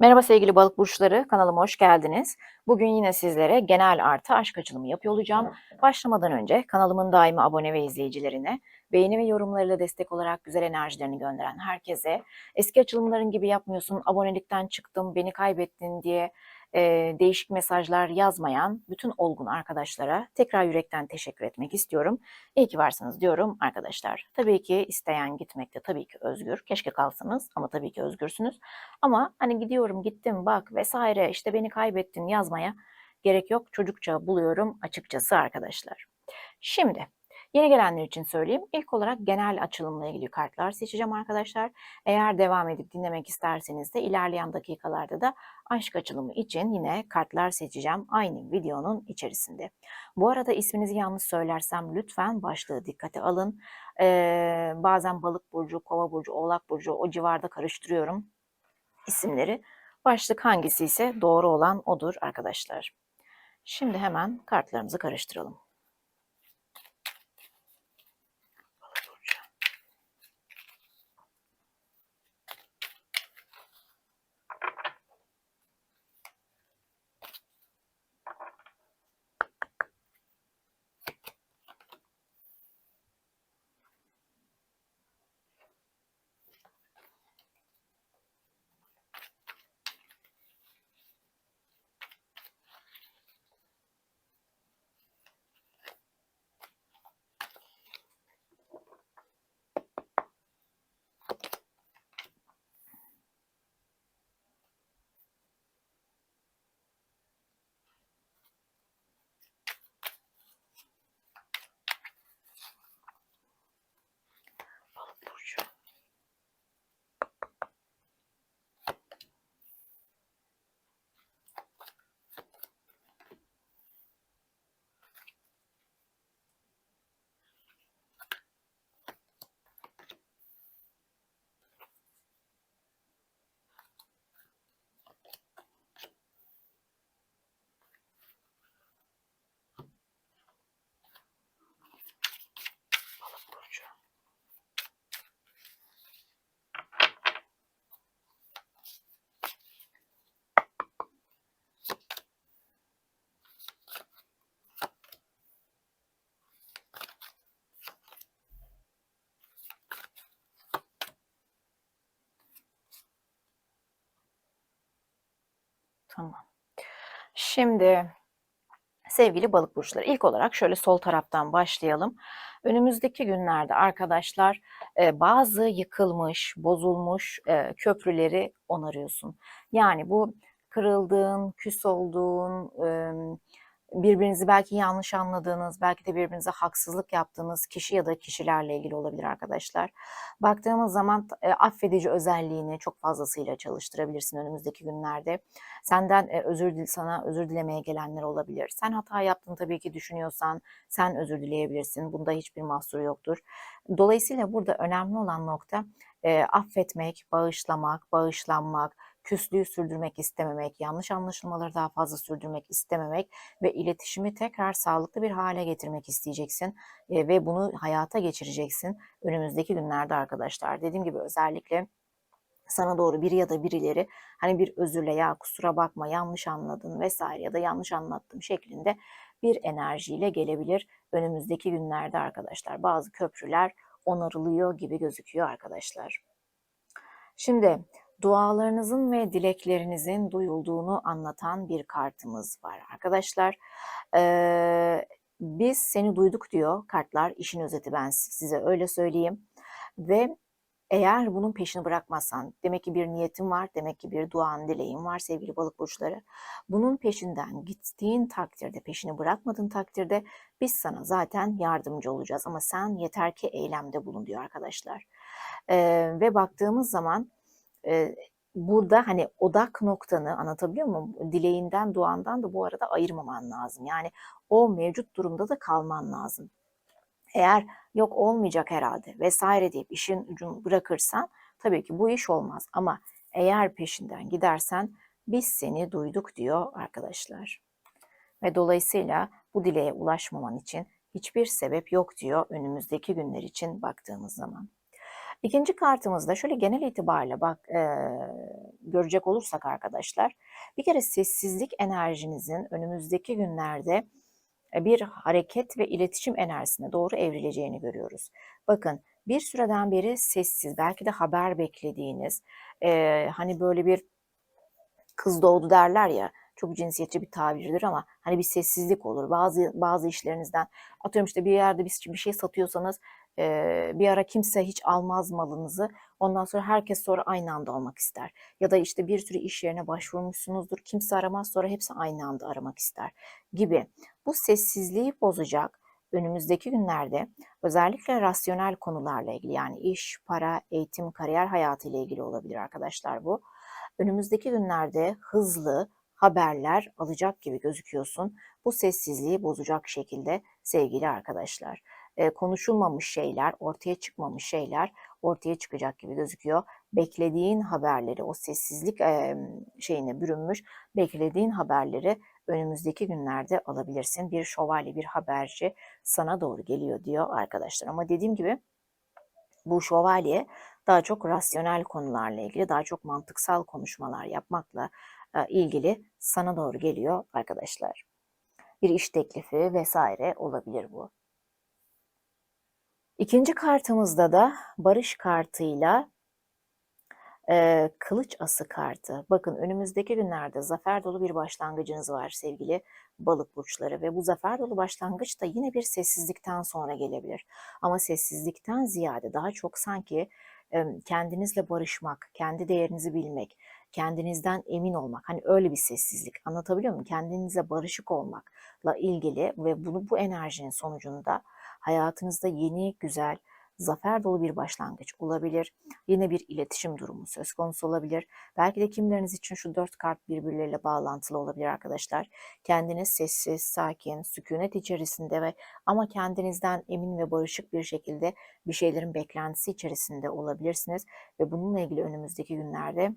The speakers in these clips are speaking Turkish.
Merhaba sevgili balık burçları, kanalıma hoş geldiniz. Bugün yine sizlere genel artı aşk açılımı yapıyor olacağım. Başlamadan önce kanalımın daimi abone ve izleyicilerine, beğeni ve yorumlarıyla destek olarak güzel enerjilerini gönderen herkese, eski açılımların gibi yapmıyorsun, abonelikten çıktım, beni kaybettin diye e, değişik mesajlar yazmayan bütün olgun arkadaşlara tekrar yürekten teşekkür etmek istiyorum. İyi ki varsınız diyorum arkadaşlar. Tabii ki isteyen gitmekte tabii ki özgür. Keşke kalsanız ama tabii ki özgürsünüz. Ama hani gidiyorum gittim bak vesaire işte beni kaybettin yazmaya gerek yok. Çocukça buluyorum açıkçası arkadaşlar. Şimdi Yeni gelenler için söyleyeyim. İlk olarak genel açılımla ilgili kartlar seçeceğim arkadaşlar. Eğer devam edip dinlemek isterseniz de ilerleyen dakikalarda da aşk açılımı için yine kartlar seçeceğim aynı videonun içerisinde. Bu arada isminizi yanlış söylersem lütfen başlığı dikkate alın. Ee, bazen balık burcu, kova burcu, oğlak burcu o civarda karıştırıyorum isimleri. Başlık hangisi ise doğru olan odur arkadaşlar. Şimdi hemen kartlarımızı karıştıralım. Tamam. Şimdi sevgili balık burçları ilk olarak şöyle sol taraftan başlayalım. Önümüzdeki günlerde arkadaşlar e, bazı yıkılmış, bozulmuş e, köprüleri onarıyorsun. Yani bu kırıldığın, küs olduğun, e, birbirinizi belki yanlış anladığınız, belki de birbirinize haksızlık yaptığınız kişi ya da kişilerle ilgili olabilir arkadaşlar. Baktığımız zaman e, affedici özelliğini çok fazlasıyla çalıştırabilirsin önümüzdeki günlerde. Senden e, özür dil sana özür dilemeye gelenler olabilir. Sen hata yaptın tabii ki düşünüyorsan sen özür dileyebilirsin. Bunda hiçbir mahsuru yoktur. Dolayısıyla burada önemli olan nokta e, affetmek, bağışlamak, bağışlanmak, küslüğü sürdürmek istememek, yanlış anlaşılmaları daha fazla sürdürmek istememek ve iletişimi tekrar sağlıklı bir hale getirmek isteyeceksin e, ve bunu hayata geçireceksin önümüzdeki günlerde arkadaşlar. Dediğim gibi özellikle sana doğru biri ya da birileri hani bir özürle ya kusura bakma yanlış anladın vesaire ya da yanlış anlattım şeklinde bir enerjiyle gelebilir önümüzdeki günlerde arkadaşlar. Bazı köprüler onarılıyor gibi gözüküyor arkadaşlar. Şimdi dualarınızın ve dileklerinizin duyulduğunu anlatan bir kartımız var arkadaşlar. Ee, biz seni duyduk diyor kartlar. İşin özeti ben size öyle söyleyeyim. Ve eğer bunun peşini bırakmazsan, demek ki bir niyetin var, demek ki bir duan, dileğin var sevgili balık burçları. Bunun peşinden gittiğin takdirde, peşini bırakmadığın takdirde biz sana zaten yardımcı olacağız. Ama sen yeter ki eylemde bulun diyor arkadaşlar. Ee, ve baktığımız zaman e, burada hani odak noktanı anlatabiliyor muyum? Dileğinden, duandan da bu arada ayırmaman lazım. Yani o mevcut durumda da kalman lazım. Eğer yok olmayacak herhalde vesaire deyip işin ucunu bırakırsan tabii ki bu iş olmaz. Ama eğer peşinden gidersen biz seni duyduk diyor arkadaşlar. Ve dolayısıyla bu dileğe ulaşmaman için hiçbir sebep yok diyor önümüzdeki günler için baktığımız zaman. İkinci kartımızda şöyle genel itibariyle bak e, görecek olursak arkadaşlar, bir kere sessizlik enerjinizin önümüzdeki günlerde e, bir hareket ve iletişim enerjisine doğru evrileceğini görüyoruz. Bakın bir süreden beri sessiz, belki de haber beklediğiniz, e, hani böyle bir kız doğdu derler ya, çok cinsiyetçi bir tabirdir ama hani bir sessizlik olur. Bazı bazı işlerinizden atıyorum işte bir yerde bir, bir şey satıyorsanız e, bir ara kimse hiç almaz malınızı. Ondan sonra herkes sonra aynı anda almak ister. Ya da işte bir sürü iş yerine başvurmuşsunuzdur. Kimse aramaz sonra hepsi aynı anda aramak ister gibi. Bu sessizliği bozacak önümüzdeki günlerde özellikle rasyonel konularla ilgili yani iş, para, eğitim, kariyer hayatı ile ilgili olabilir arkadaşlar bu. Önümüzdeki günlerde hızlı haberler alacak gibi gözüküyorsun. Bu sessizliği bozacak şekilde sevgili arkadaşlar. Konuşulmamış şeyler, ortaya çıkmamış şeyler ortaya çıkacak gibi gözüküyor. Beklediğin haberleri, o sessizlik şeyine bürünmüş beklediğin haberleri önümüzdeki günlerde alabilirsin. Bir şövalye, bir haberci sana doğru geliyor diyor arkadaşlar. Ama dediğim gibi bu şövalye daha çok rasyonel konularla ilgili, daha çok mantıksal konuşmalar yapmakla ilgili sana doğru geliyor arkadaşlar. Bir iş teklifi vesaire olabilir bu. İkinci kartımızda da barış kartıyla e, kılıç ası kartı. Bakın önümüzdeki günlerde zafer dolu bir başlangıcınız var sevgili balık burçları ve bu zafer dolu başlangıç da yine bir sessizlikten sonra gelebilir. Ama sessizlikten ziyade daha çok sanki e, kendinizle barışmak, kendi değerinizi bilmek, kendinizden emin olmak. Hani öyle bir sessizlik. Anlatabiliyor muyum? Kendinizle barışık olmakla ilgili ve bunu bu enerjinin sonucunda hayatınızda yeni, güzel, zafer dolu bir başlangıç olabilir. Yine bir iletişim durumu söz konusu olabilir. Belki de kimleriniz için şu dört kart birbirleriyle bağlantılı olabilir arkadaşlar. Kendiniz sessiz, sakin, sükunet içerisinde ve ama kendinizden emin ve barışık bir şekilde bir şeylerin beklentisi içerisinde olabilirsiniz. Ve bununla ilgili önümüzdeki günlerde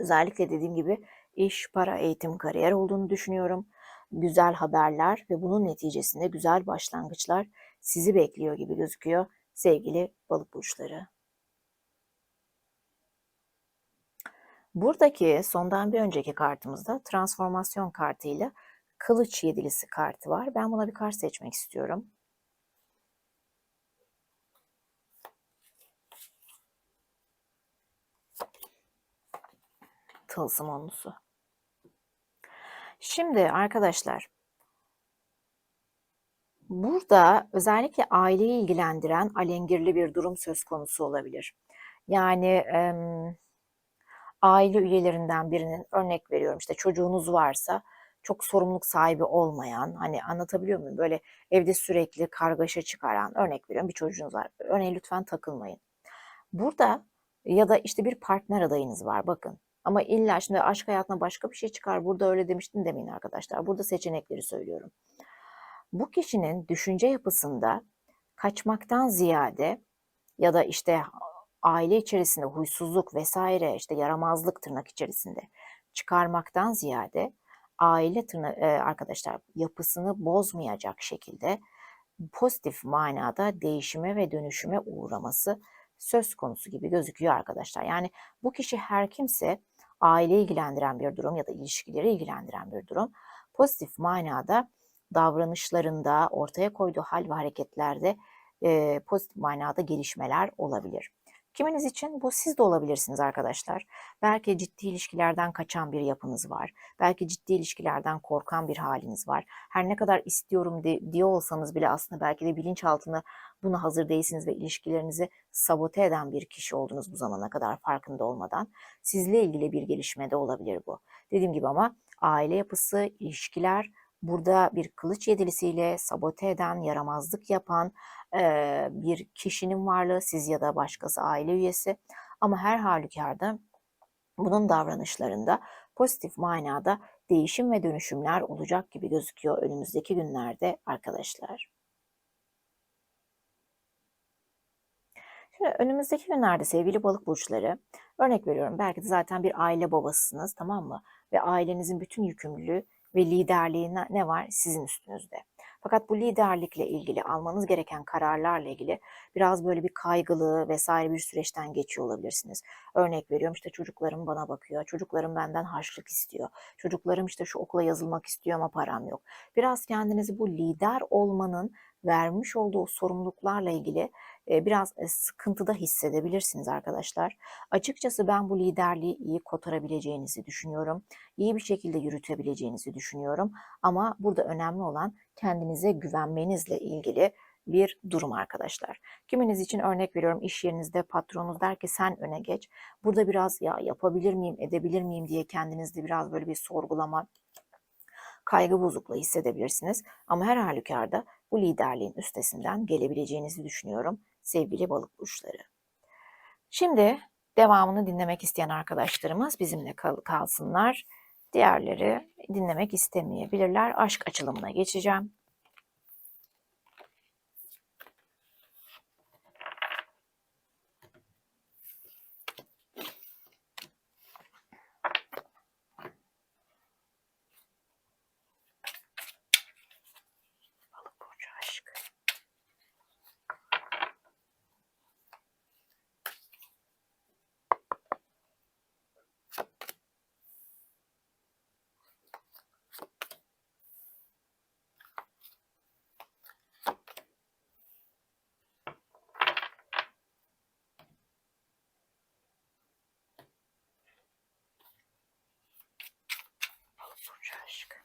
özellikle dediğim gibi iş, para, eğitim, kariyer olduğunu düşünüyorum. Güzel haberler ve bunun neticesinde güzel başlangıçlar sizi bekliyor gibi gözüküyor sevgili balık burçları. Buradaki sondan bir önceki kartımızda transformasyon kartıyla kılıç yedilisi kartı var. Ben buna bir kart seçmek istiyorum. Tılsım onlusu. Şimdi arkadaşlar Burada özellikle aileyi ilgilendiren alengirli bir durum söz konusu olabilir. Yani e, aile üyelerinden birinin örnek veriyorum işte çocuğunuz varsa çok sorumluluk sahibi olmayan hani anlatabiliyor muyum böyle evde sürekli kargaşa çıkaran örnek veriyorum bir çocuğunuz var. Örneğin lütfen takılmayın. Burada ya da işte bir partner adayınız var bakın. Ama illa şimdi aşk hayatına başka bir şey çıkar. Burada öyle demiştin demeyin arkadaşlar. Burada seçenekleri söylüyorum bu kişinin düşünce yapısında kaçmaktan ziyade ya da işte aile içerisinde huysuzluk vesaire işte yaramazlık tırnak içerisinde çıkarmaktan ziyade aile tırna, e, arkadaşlar yapısını bozmayacak şekilde pozitif manada değişime ve dönüşüme uğraması söz konusu gibi gözüküyor arkadaşlar. Yani bu kişi her kimse aile ilgilendiren bir durum ya da ilişkileri ilgilendiren bir durum pozitif manada davranışlarında, ortaya koyduğu hal ve hareketlerde e, pozitif manada gelişmeler olabilir. Kiminiz için bu siz de olabilirsiniz arkadaşlar. Belki ciddi ilişkilerden kaçan bir yapınız var. Belki ciddi ilişkilerden korkan bir haliniz var. Her ne kadar istiyorum de, diyor olsanız bile aslında belki de bilinçaltında buna hazır değilsiniz ve ilişkilerinizi sabote eden bir kişi oldunuz bu zamana kadar farkında olmadan. Sizle ilgili bir gelişme de olabilir bu. Dediğim gibi ama aile yapısı, ilişkiler, burada bir kılıç yedilisiyle sabote eden, yaramazlık yapan e, bir kişinin varlığı siz ya da başkası aile üyesi. Ama her halükarda bunun davranışlarında pozitif manada değişim ve dönüşümler olacak gibi gözüküyor önümüzdeki günlerde arkadaşlar. Şimdi önümüzdeki günlerde sevgili balık burçları örnek veriyorum belki de zaten bir aile babasısınız tamam mı? Ve ailenizin bütün yükümlülüğü ve liderliği ne var? Sizin üstünüzde. Fakat bu liderlikle ilgili almanız gereken kararlarla ilgili biraz böyle bir kaygılı vesaire bir süreçten geçiyor olabilirsiniz. Örnek veriyorum işte çocuklarım bana bakıyor, çocuklarım benden harçlık istiyor, çocuklarım işte şu okula yazılmak istiyor ama param yok. Biraz kendinizi bu lider olmanın vermiş olduğu sorumluluklarla ilgili biraz sıkıntıda hissedebilirsiniz arkadaşlar. Açıkçası ben bu liderliği iyi kotarabileceğinizi düşünüyorum. İyi bir şekilde yürütebileceğinizi düşünüyorum. Ama burada önemli olan kendinize güvenmenizle ilgili bir durum arkadaşlar. Kiminiz için örnek veriyorum iş yerinizde patronunuz der ki sen öne geç. Burada biraz ya yapabilir miyim, edebilir miyim diye kendinizde biraz böyle bir sorgulama, kaygı bozukluğu hissedebilirsiniz. Ama her halükarda bu liderliğin üstesinden gelebileceğinizi düşünüyorum sevgili balık burçları. Şimdi devamını dinlemek isteyen arkadaşlarımız bizimle kal kalsınlar. Diğerleri dinlemek istemeyebilirler. Aşk açılımına geçeceğim. Balık burcu aşk. Balık burcu aşk.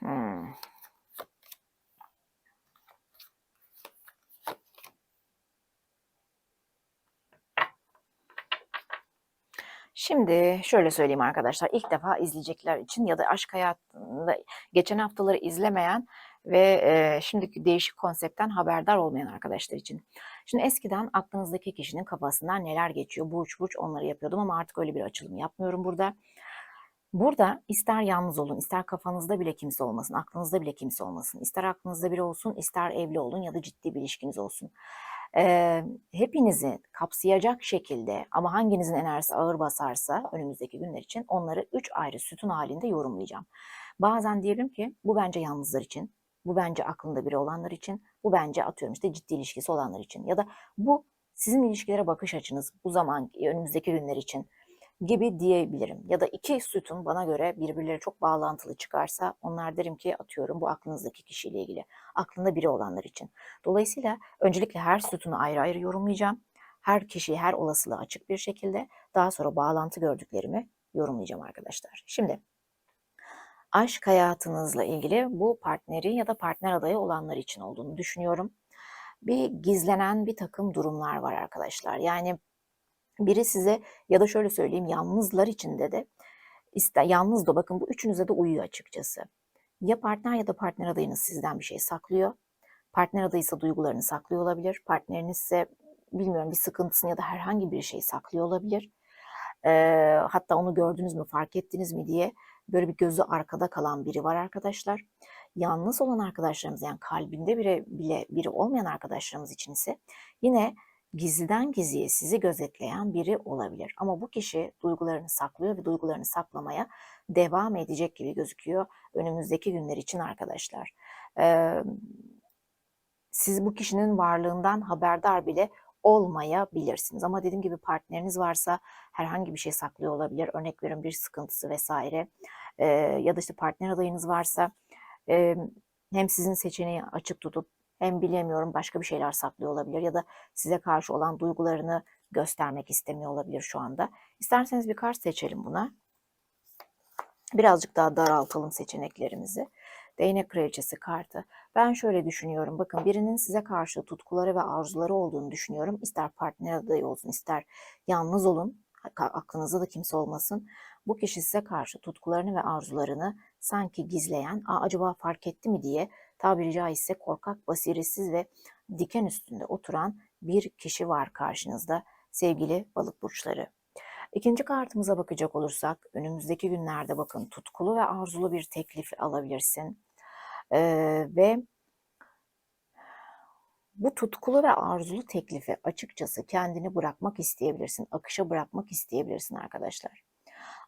Hmm. Şimdi şöyle söyleyeyim arkadaşlar. ilk defa izleyecekler için ya da aşk hayatında geçen haftaları izlemeyen ve e, şimdiki değişik konseptten haberdar olmayan arkadaşlar için. Şimdi eskiden aklınızdaki kişinin kafasından neler geçiyor? Burç burç onları yapıyordum ama artık öyle bir açılım yapmıyorum burada. Burada ister yalnız olun, ister kafanızda bile kimse olmasın, aklınızda bile kimse olmasın, ister aklınızda biri olsun, ister evli olun ya da ciddi bir ilişkiniz olsun. Ee, hepinizi kapsayacak şekilde ama hanginizin enerjisi ağır basarsa önümüzdeki günler için onları üç ayrı sütun halinde yorumlayacağım. Bazen diyelim ki bu bence yalnızlar için, bu bence aklında biri olanlar için, bu bence atıyorum işte ciddi ilişkisi olanlar için ya da bu sizin ilişkilere bakış açınız bu zaman önümüzdeki günler için gibi diyebilirim. Ya da iki sütun bana göre birbirleri çok bağlantılı çıkarsa onlar derim ki atıyorum bu aklınızdaki kişiyle ilgili. Aklında biri olanlar için. Dolayısıyla öncelikle her sütunu ayrı ayrı yorumlayacağım. Her kişiyi her olasılığa açık bir şekilde daha sonra bağlantı gördüklerimi yorumlayacağım arkadaşlar. Şimdi aşk hayatınızla ilgili bu partneri ya da partner adayı olanlar için olduğunu düşünüyorum. Bir gizlenen bir takım durumlar var arkadaşlar. Yani biri size ya da şöyle söyleyeyim yalnızlar içinde de ister yalnız da bakın bu üçünüze de uyuyor açıkçası. Ya partner ya da partner adayınız sizden bir şey saklıyor. Partner adayı ise duygularını saklıyor olabilir. Partneriniz ise bilmiyorum bir sıkıntısını ya da herhangi bir şey saklıyor olabilir. Ee, hatta onu gördünüz mü fark ettiniz mi diye böyle bir gözü arkada kalan biri var arkadaşlar. Yalnız olan arkadaşlarımız yani kalbinde bile, bile biri olmayan arkadaşlarımız için ise yine gizliden gizliye sizi gözetleyen biri olabilir. Ama bu kişi duygularını saklıyor ve duygularını saklamaya devam edecek gibi gözüküyor önümüzdeki günler için arkadaşlar. Ee, siz bu kişinin varlığından haberdar bile olmayabilirsiniz. Ama dediğim gibi partneriniz varsa herhangi bir şey saklıyor olabilir. Örnek veriyorum bir sıkıntısı vesaire. Ee, ya da işte partner adayınız varsa e, hem sizin seçeneği açık tutup hem bilemiyorum başka bir şeyler saklıyor olabilir ya da size karşı olan duygularını göstermek istemiyor olabilir şu anda. İsterseniz bir kart seçelim buna. Birazcık daha daraltalım seçeneklerimizi. Değnek kraliçesi kartı. Ben şöyle düşünüyorum. Bakın birinin size karşı tutkuları ve arzuları olduğunu düşünüyorum. İster partner adayı olsun, ister yalnız olun. Aklınızda da kimse olmasın. Bu kişi size karşı tutkularını ve arzularını sanki gizleyen, Aa, acaba fark etti mi diye tabiri caizse korkak, basiretsiz ve diken üstünde oturan bir kişi var karşınızda sevgili balık burçları. İkinci kartımıza bakacak olursak önümüzdeki günlerde bakın tutkulu ve arzulu bir teklif alabilirsin. Ee, ve bu tutkulu ve arzulu teklifi açıkçası kendini bırakmak isteyebilirsin, akışa bırakmak isteyebilirsin arkadaşlar.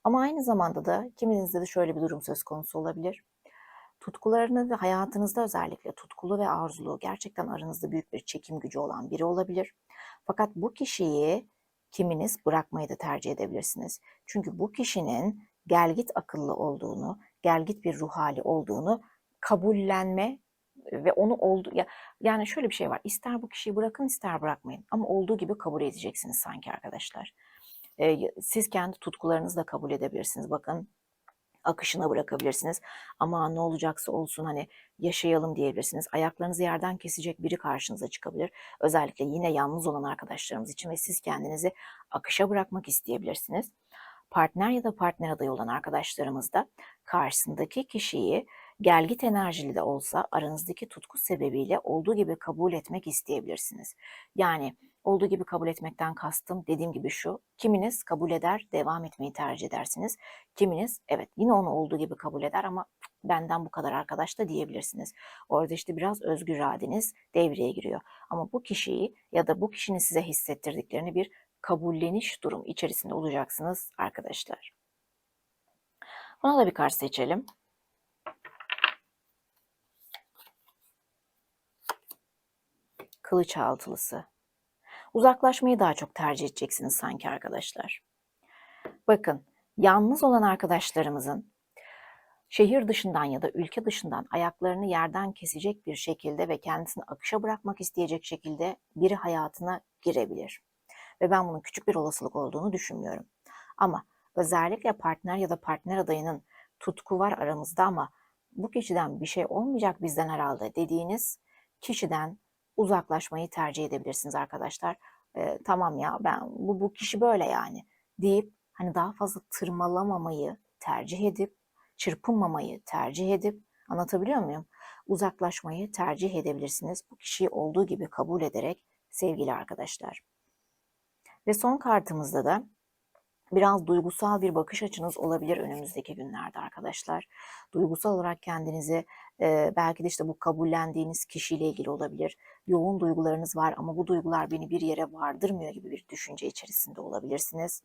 Ama aynı zamanda da kiminizde de şöyle bir durum söz konusu olabilir. Tutkularını ve hayatınızda özellikle tutkulu ve arzulu gerçekten aranızda büyük bir çekim gücü olan biri olabilir. Fakat bu kişiyi kiminiz bırakmayı da tercih edebilirsiniz. Çünkü bu kişinin gelgit akıllı olduğunu, gelgit bir ruh hali olduğunu kabullenme ve onu oldu ya yani şöyle bir şey var. İster bu kişiyi bırakın ister bırakmayın ama olduğu gibi kabul edeceksiniz sanki arkadaşlar. Ee, siz kendi tutkularınızı da kabul edebilirsiniz. Bakın akışına bırakabilirsiniz. Ama ne olacaksa olsun hani yaşayalım diyebilirsiniz. Ayaklarınızı yerden kesecek biri karşınıza çıkabilir. Özellikle yine yalnız olan arkadaşlarımız için ve siz kendinizi akışa bırakmak isteyebilirsiniz. Partner ya da partner adayı olan arkadaşlarımız da karşısındaki kişiyi gelgit enerjili de olsa aranızdaki tutku sebebiyle olduğu gibi kabul etmek isteyebilirsiniz. Yani olduğu gibi kabul etmekten kastım dediğim gibi şu. Kiminiz kabul eder, devam etmeyi tercih edersiniz. Kiminiz evet yine onu olduğu gibi kabul eder ama benden bu kadar arkadaş da diyebilirsiniz. Orada işte biraz özgür iradeniz devreye giriyor. Ama bu kişiyi ya da bu kişinin size hissettirdiklerini bir kabulleniş durum içerisinde olacaksınız arkadaşlar. Buna da bir kart seçelim. Kılıç altılısı. Uzaklaşmayı daha çok tercih edeceksiniz sanki arkadaşlar. Bakın, yalnız olan arkadaşlarımızın şehir dışından ya da ülke dışından ayaklarını yerden kesecek bir şekilde ve kendisini akışa bırakmak isteyecek şekilde biri hayatına girebilir. Ve ben bunun küçük bir olasılık olduğunu düşünmüyorum. Ama özellikle partner ya da partner adayının tutku var aramızda ama bu kişiden bir şey olmayacak bizden herhalde dediğiniz kişiden uzaklaşmayı tercih edebilirsiniz arkadaşlar. E, tamam ya ben bu, bu kişi böyle yani deyip hani daha fazla tırmalamamayı tercih edip çırpınmamayı tercih edip anlatabiliyor muyum? Uzaklaşmayı tercih edebilirsiniz. Bu kişiyi olduğu gibi kabul ederek sevgili arkadaşlar. Ve son kartımızda da biraz duygusal bir bakış açınız olabilir önümüzdeki günlerde arkadaşlar. Duygusal olarak kendinizi e, belki de işte bu kabullendiğiniz kişiyle ilgili olabilir. Yoğun duygularınız var ama bu duygular beni bir yere vardırmıyor gibi bir düşünce içerisinde olabilirsiniz.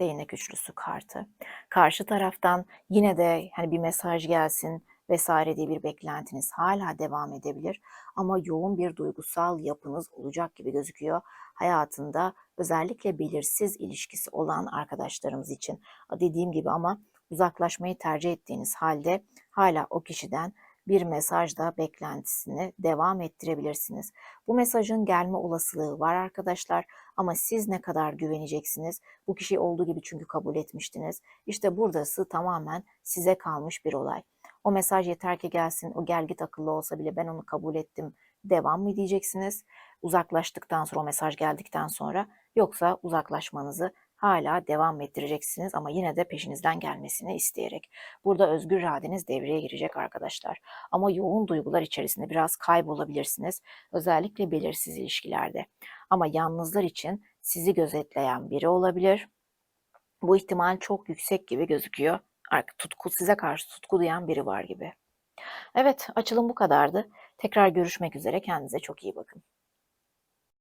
Değnek üçlüsü kartı. Karşı taraftan yine de hani bir mesaj gelsin vesaire diye bir beklentiniz hala devam edebilir. Ama yoğun bir duygusal yapınız olacak gibi gözüküyor. Hayatında özellikle belirsiz ilişkisi olan arkadaşlarımız için. Dediğim gibi ama uzaklaşmayı tercih ettiğiniz halde hala o kişiden bir mesajda beklentisini devam ettirebilirsiniz. Bu mesajın gelme olasılığı var arkadaşlar ama siz ne kadar güveneceksiniz? Bu kişi olduğu gibi çünkü kabul etmiştiniz. İşte buradası tamamen size kalmış bir olay. O mesaj yeter ki gelsin, o gel git akıllı olsa bile ben onu kabul ettim. Devam mı diyeceksiniz? Uzaklaştıktan sonra, o mesaj geldikten sonra yoksa uzaklaşmanızı hala devam ettireceksiniz ama yine de peşinizden gelmesini isteyerek. Burada özgür iradeniz devreye girecek arkadaşlar. Ama yoğun duygular içerisinde biraz kaybolabilirsiniz. Özellikle belirsiz ilişkilerde. Ama yalnızlar için sizi gözetleyen biri olabilir. Bu ihtimal çok yüksek gibi gözüküyor. Tutku size karşı tutku duyan biri var gibi. Evet, açılım bu kadardı. Tekrar görüşmek üzere. Kendinize çok iyi bakın.